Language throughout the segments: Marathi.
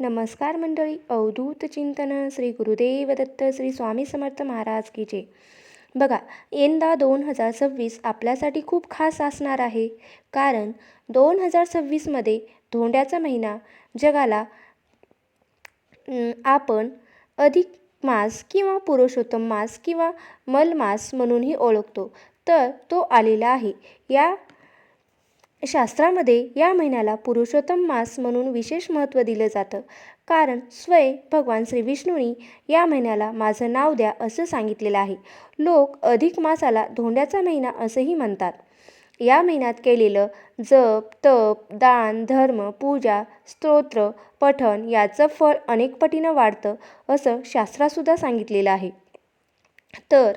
नमस्कार मंडळी. अवधूत चिंतन श्री गुरुदेव दत्त श्री स्वामी समर्थ महाराज की जय. बघा यंदा दोन हजार सव्वीस आपल्यासाठी खूप खास असणार आहे. कारण दोन हजार सव्वीसमध्ये धोंड्याचा महिना जगाला आपण अधिक मास किंवा पुरुषोत्तम मास किंवा मलमास म्हणूनही ओळखतो. तर तो आलेला आहे. या शास्त्रामध्ये या महिन्याला पुरुषोत्तम मास म्हणून विशेष महत्त्व दिलं जातं. कारण स्वय भगवान श्री विष्णूंनी या महिन्याला माझं नाव द्या असं सांगितलेलं आहे. लोक अधिक मासाला धोंड्याचा महिना असंही म्हणतात. या महिन्यात केलेलं जप तप दान धर्म पूजा स्तोत्र पठण याचं फळ अनेक पटीनं वाढतं असं शास्त्रातसुद्धा सांगितलेलं आहे. तर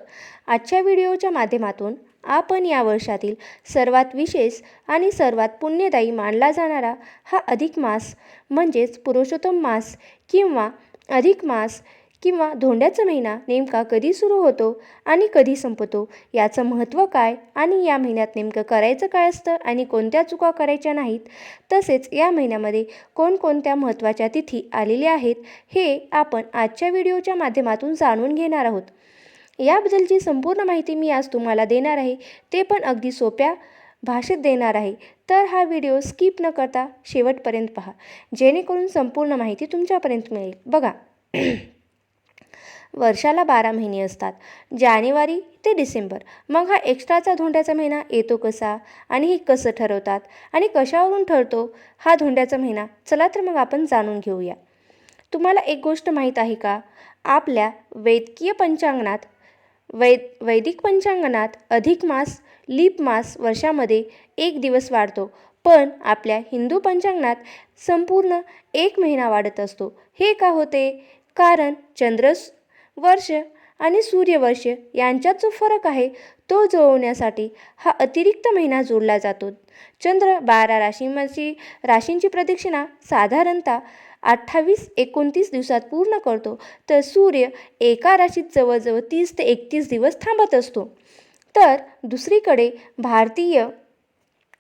आजच्या व्हिडिओच्या माध्यमातून आपण या वर्षातील सर्वात विशेष आणि सर्वात पुण्यदायी मानला जाणारा हा अधिक मास म्हणजेच पुरुषोत्तम मास किंवा अधिक मास किंवा धोंड्याचा महिना नेमका कधी सुरू होतो आणि कधी संपतो याचं महत्त्व काय आणि या महिन्यात नेमकं करायचं काय असतं आणि कोणत्या चुका करायच्या नाहीत तसेच या महिन्यामध्ये कोणकोणत्या महत्त्वाच्या तिथी आलेल्या आहेत हे आपण आजच्या व्हिडिओच्या माध्यमातून जाणून घेणार आहोत. याबद्दलची संपूर्ण माहिती मी आज तुम्हाला देणार आहे. ते पण अगदी सोप्या भाषेत देणार आहे. तर हा व्हिडिओ स्किप न करता शेवटपर्यंत पहा. जेणेकरून संपूर्ण माहिती तुमच्यापर्यंत मिळेल. बघा. वर्षाला बारा महिने असतात. जानेवारी ते डिसेंबर. मग हा एक्स्ट्राचा धोंड्याचा महिना येतो कसा? आणि हे कसं ठरवतात? आणि कशावरून ठरतो हा धोंड्याचा महिना? चला तर मग आपण जाणून घेऊया. तुम्हाला एक गोष्ट माहीत आहे का? आपल्या वैद्यकीय पंचांगणात वै वैदिक पंचांगणात अधिक मास लीप मास वर्षामध्ये एक दिवस वाढतो पण आपल्या हिंदू पंचांगणात संपूर्ण एक महिना वाढत असतो. हे का होते? कारण चंद्र वर्ष आणि सूर्यवर्ष यांच्यात जो फरक आहे तो जुळवण्यासाठी हा अतिरिक्त महिना जोडला जातो. चंद्र बारा राशींची राशींची प्रदक्षिणा साधारणतः अठ्ठावीस एकोणतीस दिवसात पूर्ण करतो तर सूर्य एका राशीत जवळजवळ तीस ते एकतीस दिवस थांबत असतो. तर दुसरीकडे भारतीय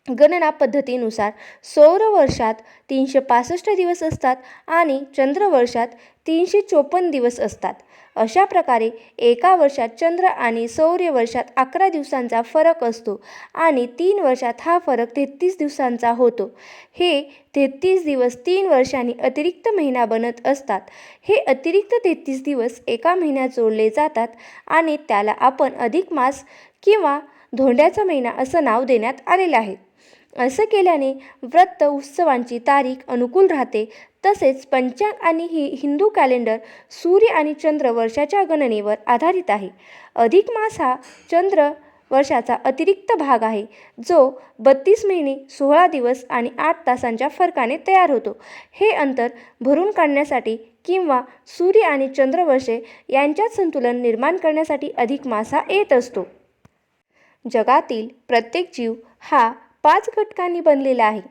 गणना पद्धतीनुसार सौरवर्षात तीनशे पासष्ट दिवस असतात आणि चंद्रवर्षात तीनशे चोपन्न दिवस असतात. अशा प्रकारे एका वर्षात चंद्र आणि सौर्य वर्षात अकरा दिवसांचा फरक असतो आणि तीन वर्षात हा फरक तेहतीस दिवसांचा होतो. हे तेहतीस दिवस तीन वर्षांनी अतिरिक्त महिना बनत असतात. हे अतिरिक्त तेहतीस दिवस एका महिन्यात जोडले जातात आणि त्याला आपण अधिक मास किंवा धोंड्याचा महिना असं नाव देण्यात आलेलं आहे. असं केल्याने व्रत उत्सवांची तारीख अनुकूल राहते. तसेच पंचांग आणि हि हिंदू कॅलेंडर सूर्य आणि चंद्र वर्षाच्या गणनेवर आधारित आहे. अधिक मास हा चंद्र वर्षाचा अतिरिक्त भाग आहे जो बत्तीस महिने सोळा दिवस आणि आठ तासांच्या फरकाने तयार होतो. हे अंतर भरून काढण्यासाठी किंवा सूर्य आणि चंद्रवर्षे यांच्यात संतुलन निर्माण करण्यासाठी अधिक मासा येत असतो. जगातील प्रत्येक जीव हा पाच घटकांनी बनलेला आहे.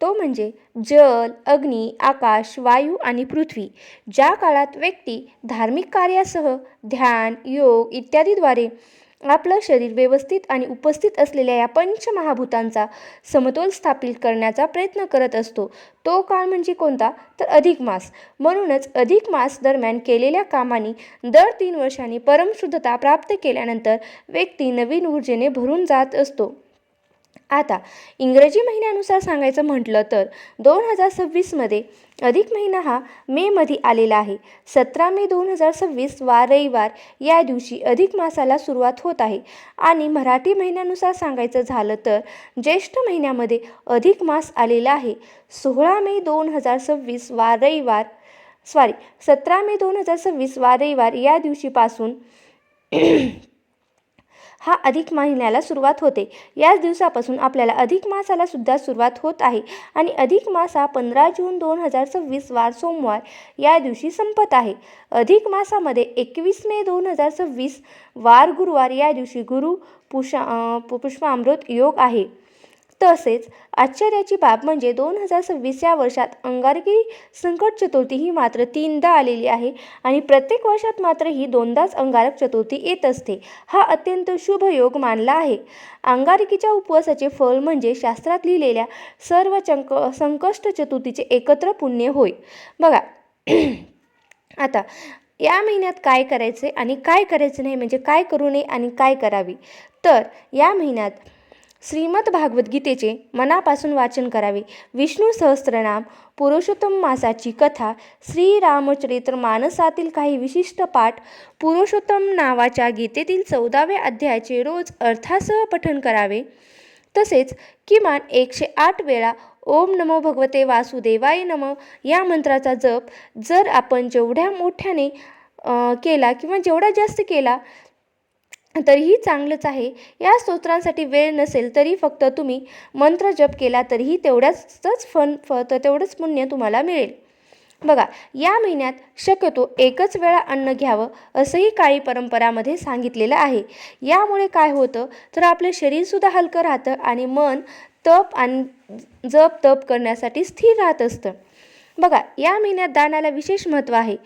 तो म्हणजे जल अग्नी आकाश वायू आणि पृथ्वी ज्या काळात व्यक्ती धार्मिक कार्यासह ध्यान योग इत्यादीद्वारे आपलं शरीर व्यवस्थित आणि उपस्थित असलेल्या या पंचमहाभूतांचा समतोल स्थापित करण्याचा प्रयत्न करत असतो. तो काळ म्हणजे कोणता? तर अधिक मास. म्हणूनच अधिक मास दरम्यान केलेल्या कामाने दर तीन वर्षांनी परमशुद्धता प्राप्त केल्यानंतर व्यक्ती नवीन ऊर्जेने भरून जात असतो. आता इंग्रजी महिन्यानुसार सांगायचं म्हटलं तर दोन हजार सव्वीसमध्ये अधिक महिना हा मेमध्ये आलेला आहे. सतरा मे दोन हजार सव्वीस वार रविवार या दिवशी अधिक मासाला सुरुवात होत आहे. आणि मराठी महिन्यानुसार सांगायचं झालं तर ज्येष्ठ महिन्यामध्ये अधिक मास आलेला आहे. सोळा मे दोन हजार सव्वीस वार रविवार सॉरी सतरा मे दोन हजार सव्वीस वार रविवार या दिवशीपासून हा अधिक महिन्याला सुरुवात होते. याच दिवसापासून आपल्याला अधिक मासाला सुद्धा सुरुवात होत आहे आणि अधिक मास हा पंधरा जून दोन हजार सव्वीस वार सोमवार या दिवशी संपत आहे. अधिक मासामध्ये एकवीस मे दोन हजार सव्वीस वार गुरुवार या दिवशी गुरु पुषा पुष्पामृत योग आहे. तसेच आश्चर्याची बाब म्हणजे दोन हजार सव्वीस या वर्षात अंगारकी संकट चतुर्थी ही मात्र तीनदा आलेली आहे आणि प्रत्येक वर्षात मात्र ही दोनदाच अंगारक चतुर्थी येत असते. हा अत्यंत शुभ योग मानला आहे. अंगारकीच्या उपवासाचे फळ म्हणजे शास्त्रात लिहिलेल्या सर्व चंक संकष्ट चतुर्थीचे एकत्र पुण्य होय. बघा आता या महिन्यात काय करायचे आणि काय करायचं नाही म्हणजे काय करू नये आणि काय करावी? तर या महिन्यात श्रीमद भागवद्गीतेचे मनापासून वाचन करावे. विष्णू सहस्त्रनाम पुरुषोत्तम मासाची कथा श्रीरामचरित्र मानसातील काही विशिष्ट पाठ पुरुषोत्तम नावाच्या गीतेतील चौदाव्या अध्यायाचे रोज अर्थासह पठण करावे. तसेच किमान एकशे आठ वेळा ओम नमो भगवते वासुदेवाय नम या मंत्राचा जप जर आपण जेवढ्या मोठ्याने केला किंवा जेवढा जास्त केला तरीही चांगलंच आहे. या स्तोत्रांसाठी वेळ नसेल तरी फक्त तुम्ही मंत्र जप केला तरीही तेवढ्याचंच फन फ तर तेवढंच पुण्य तुम्हाला मिळेल. बघा या महिन्यात शक्यतो एकच वेळा अन्न घ्यावं असंही काळी परंपरामध्ये सांगितलेलं आहे. यामुळे काय होतं तर आपलं शरीरसुद्धा हलकं राहतं आणि मन तप आणि जप तप करण्यासाठी स्थिर राहत असतं. बघा या महिन्यात दानाला विशेष महत्त्व आहे.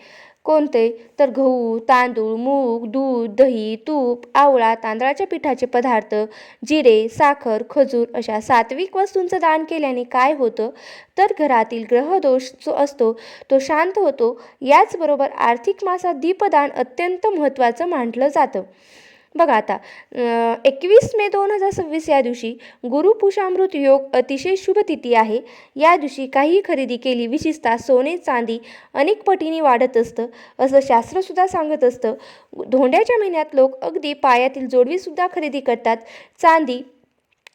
कोणते? तर गहू तांदूळ मूग दूध दही तूप आवळा तांदळाच्या पिठाचे पदार्थ जिरे साखर खजूर अशा सात्विक वस्तूंचं दान केल्याने काय होतं? तर घरातील ग्रहदोष जो असतो तो शांत होतो. याचबरोबर आर्थिक मासात दीपदान अत्यंत महत्त्वाचं मानलं जातं. बघा आता एकवीस मे दोन हजार सव्वीस या दिवशी गुरुपुषामृत योग अतिशय शुभ तिथी आहे. या दिवशी काही खरेदी केली विशेषतः सोने चांदी अनेक पटीने वाढत असतं असं शास्त्रसुद्धा सांगत असतं. धोंड्याच्या महिन्यात लोक अगदी पायातील जोडवीसुद्धा खरेदी करतात. चांदी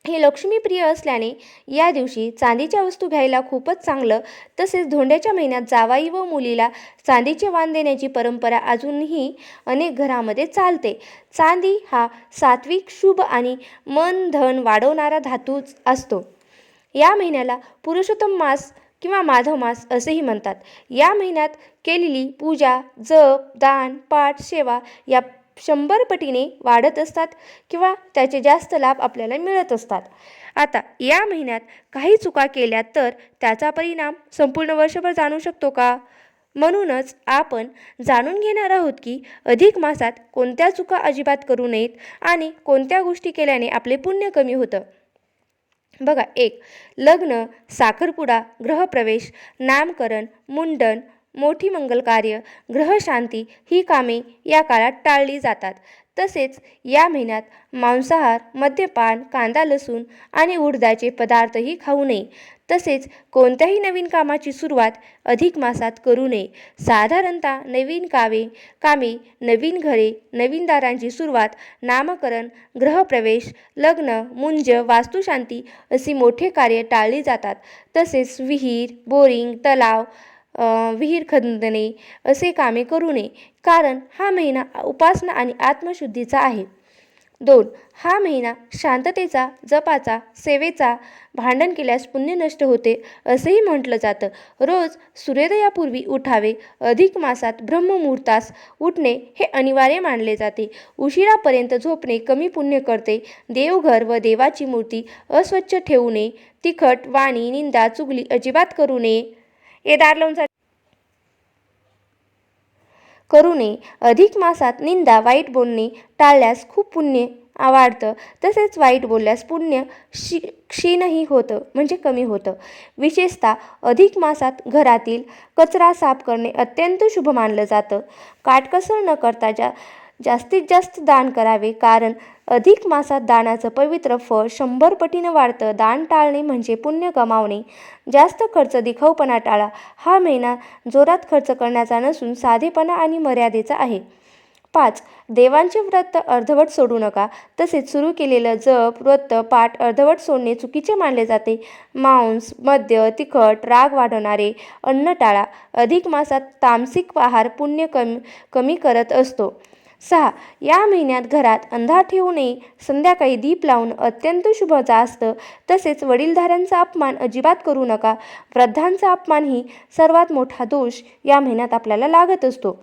हे लक्ष्मीप्रिय असल्याने या दिवशी चांदीच्या वस्तू घ्यायला खूपच चांगलं तसेच धोंड्याच्या महिन्यात जावाई व मुलीला चांदीचे वाण देण्याची परंपरा अजूनही अनेक घरामध्ये चालते. चांदी हा सात्विक शुभ आणि मन धन वाढवणारा धातूच असतो. या महिन्याला पुरुषोत्तम मास किंवा माधव मास असेही म्हणतात. या महिन्यात केलेली पूजा जप दान पाठ सेवा या शंभर पटीने वाढत असतात किंवा त्याचे जास्त लाभ आपल्याला मिळत असतात. आता या महिन्यात काही चुका केल्या तर त्याचा परिणाम संपूर्ण वर्षभर जाणू शकतो का? म्हणूनच आपण जाणून घेणार आहोत की अधिक मासात कोणत्या चुका अजिबात करू नयेत आणि कोणत्या गोष्टी केल्याने आपले पुण्य कमी होतं. बघा एक लग्न साखरपुडा ग्रहप्रवेश नामकरण मुंडन मोठी मंगल कार्य ग्रहशांती ही कामे या काळात टाळली जातात. तसेच या महिन्यात मांसाहार मद्यपान कांदा लसूण आणि उडदाचे पदार्थही खाऊ नये. तसेच कोणत्याही नवीन कामाची सुरुवात अधिक मासात करू नये. साधारणतः नवीन कावे कामे नवीन घरे नवीन दारांची सुरुवात नामकरण ग्रहप्रवेश लग्न मुंज वास्तुशांती अशी मोठे कार्य टाळली जातात. तसेच विहीर बोरिंग तलाव विहीर खंदणे असे कामे करू नये. कारण हा महिना उपासना आणि आत्मशुद्धीचा आहे. दोन हा महिना शांततेचा जपाचा सेवेचा भांडण केल्यास पुण्य नष्ट होते असेही म्हटलं जातं. रोज सूर्योदयापूर्वी उठावे अधिक मासात ब्रह्ममुहूर्तास उठणे हे अनिवार्य मानले जाते. उशिरापर्यंत झोपणे कमी पुण्य करते. देवघर व देवाची मूर्ती अस्वच्छ ठेवू नये. तिखट वाणी निंदा चुगली अजिबात करू नये. हे दार लावून जा करू नये अधिक मासात निंदा वाईट बोलणे टाळल्यास खूप पुण्य वाढतं तसेच वाईट बोलल्यास पुण्य क्षी क्षीणही होतं म्हणजे कमी होतं. विशेषतः अधिक मासात घरातील कचरा साफ करणे अत्यंत शुभ मानलं जातं. काटकसर न करता जा जास्तीत जास्त दान करावे. कारण अधिक मासात दानाचं पवित्र फळ शंभर पटीनं वाढतं. दान टाळणे म्हणजे पुण्य कमावणे जास्त खर्च दिखाऊपणा टाळा. हा महिना जोरात खर्च करण्याचा नसून साधेपणा आणि मर्यादेचा आहे. पाच. देवांचे व्रत अर्धवट सोडू नका. तसेच सुरू केलेलं जप व्रत पाठ अर्धवट सोडणे चुकीचे मानले जाते. मांस मद्य तिखट राग वाढवणारे अन्न टाळा. अधिक मासात तामसिक आहार पुण्य कमी कमी करत असतो. सहा या महिन्यात घरात अंधार ठेवू नये. संध्याकाळी दीप लावून अत्यंत शुभचा असतं तसेच वडीलधाऱ्यांचा अपमान अजिबात करू नका. वृद्धांचा अपमान ही सर्वात मोठा दोष या महिन्यात आपल्याला लागत असतो.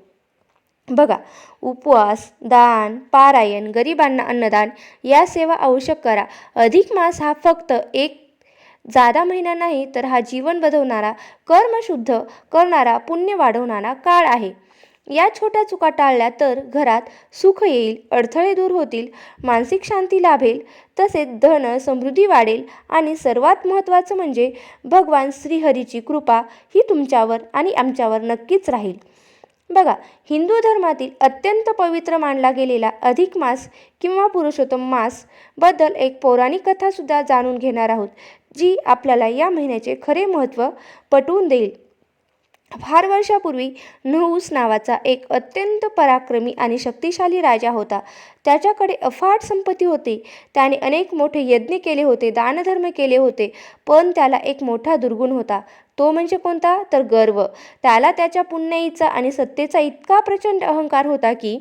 बघा उपवास दान पारायण गरिबांना अन्नदान या सेवा आवश्यक करा. अधिक मास हा फक्त एक जादा महिना नाही तर हा जीवन बदवणारा कर्मशुद्ध करणारा पुण्य वाढवणारा काळ आहे. या छोट्या चुका टाळल्या तर घरात सुख येईल अडथळे दूर होतील मानसिक शांती लाभेल तसेच धन समृद्धी वाढेल आणि सर्वात महत्त्वाचं म्हणजे भगवान श्रीहरीची कृपा ही तुमच्यावर आणि आमच्यावर नक्कीच राहील. बघा हिंदू धर्मातील अत्यंत पवित्र मानला गेलेला अधिक मास किंवा पुरुषोत्तम मासबद्दल एक पौराणिक कथासुद्धा जाणून घेणार आहोत जी आपल्याला या महिन्याचे खरे महत्त्व पटवून देईल. फार वर्षापूर्वी नहुस नावाचा एक अत्यंत पराक्रमी आणि शक्तिशाली राजा होता. त्याच्याकडे अफाट संपत्ती होती. त्याने अनेक मोठे यज्ञ केले होते दानधर्म केले होते पण त्याला एक मोठा दुर्गुण होता. तो म्हणजे कोणता? तर गर्व. त्याला त्याच्या पुण्याईचा आणि सत्तेचा इतका प्रचंड अहंकार होता की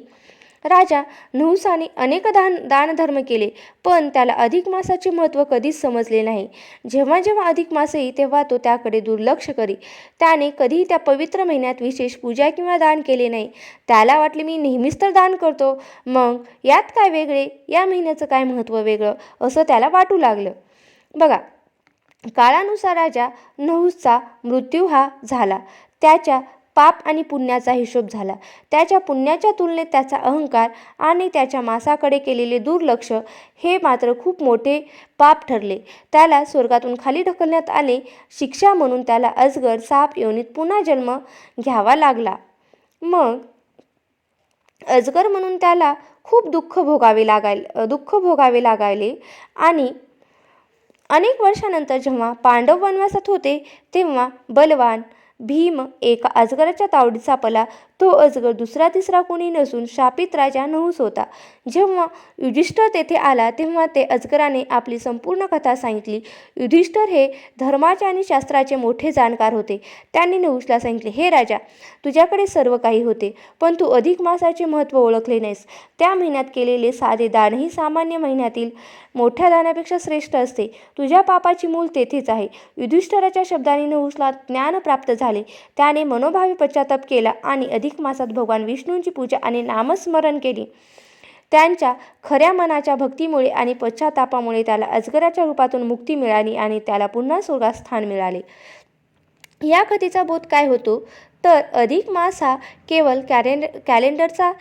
राजा नहुसाने अनेक दान दानधर्म केले पण त्याला अधिक मासाचे महत्त्व कधीच समजले नाही. जेव्हा जेव्हा अधिक मास येई तेव्हा तो त्याकडे दुर्लक्ष करी त्याने कधीही त्या पवित्र महिन्यात विशेष पूजा किंवा दान केले नाही. त्याला वाटले मी नेहमीच तर दान करतो. मग यात काय वेगळे? या महिन्याचं काय महत्त्व वेगळं? असं त्याला वाटू लागलं. बघा काळानुसार राजा नहुसचा मृत्यू हा झाला. त्याच्या पाप आणि पुण्याचा हिशोब झाला. त्याच्या पुण्याच्या तुलनेत त्याचा अहंकार आणि त्याच्या मासाकडे केलेले दुर्लक्ष हे मात्र खूप मोठे पाप ठरले. त्याला स्वर्गातून खाली ढकलण्यात आले. शिक्षा म्हणून त्याला अजगर साप योनीत पुन्हा जन्म घ्यावा लागला. मग अजगर म्हणून त्याला खूप दुःख भोगावे लागाय दुःख भोगावे लागायले आणि अनेक वर्षानंतर जेव्हा पांडव वनवासात होते तेव्हा बलवान भीम एका अजगराच्या तावडीत सापला तो अजगर दुसरा तिसरा कोणी नसून शापित राजा नहुस होता. जेव्हा युधिष्ठर तेथे आला तेव्हा ते अजगराने आपली संपूर्ण कथा सांगितली. युधिष्ठर हे धर्माचे आणि शास्त्राचे मोठे जाणकार होते. त्यांनी नहुसला सांगितले हे राजा तुझ्याकडे सर्व काही होते पण तू अधिक मासाचे महत्त्व ओळखले नाहीस. त्या महिन्यात केलेले साधे दानही सामान्य महिन्यातील मोठ्या दानापेक्षा श्रेष्ठ असते. तुझ्या पापाची मूल तेथेच आहे. युधिष्ठराच्या शब्दाने नहुसला ज्ञान प्राप्त झाले. त्याने मनोभावी पश्चाताप केला आणि अधिक मासात भगवान विष्णूंची पूजा आणि नामस्मरण केले. त्यांच्या खऱ्या मनाच्या भक्तीमुळे आणि पश्चातापामुळे त्याला अजगराच्या रूपातून मुक्ती मिळाली आणि त्याला पुन्हा स्वर्गात स्थान मिळाले. या कथेचा बोध काय होतो? तर अधिक मास हा केवळ कॅलेंड कॅलेंडरचा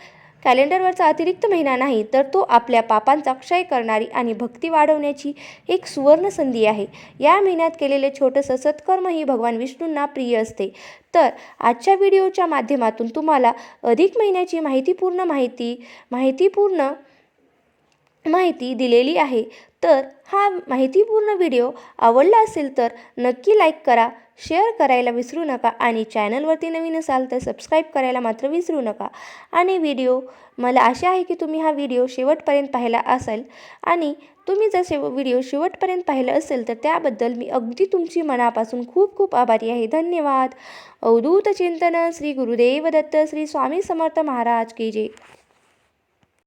कॅलेंडरवरचा अतिरिक्त महिना नाही तर तो आपल्या पापांचा क्षय करणारी आणि भक्ती वाढवण्याची एक सुवर्ण संधी आहे. या महिन्यात केलेले छोटंसं सत्कर्म ही भगवान विष्णूंना प्रिय असते. तर आजच्या व्हिडिओच्या माध्यमातून तुम्हाला अधिक महिन्याची माहितीपूर्ण माहिती माहितीपूर्ण माहिती दिलेली आहे. तर हा माहितीपूर्ण व्हिडिओ आवडला असेल तर नक्की लाईक करा शेअर करायला विसरू नका आणि चॅनलवरती नवीन असाल तर सबस्क्राईब करायला मात्र विसरू नका. आणि व्हिडिओ मला आशा आहे की तुम्ही हा व्हिडिओ शेवटपर्यंत पाहिला असेल आणि तुम्ही जर शेव व्हिडिओ शेवटपर्यंत पाहिला असेल तर त्याबद्दल मी अगदी तुमची मनापासून खूप खूप आभारी आहे. धन्यवाद. अवधूत चिंतन श्री गुरुदेव दत्त श्री स्वामी समर्थ महाराज की जे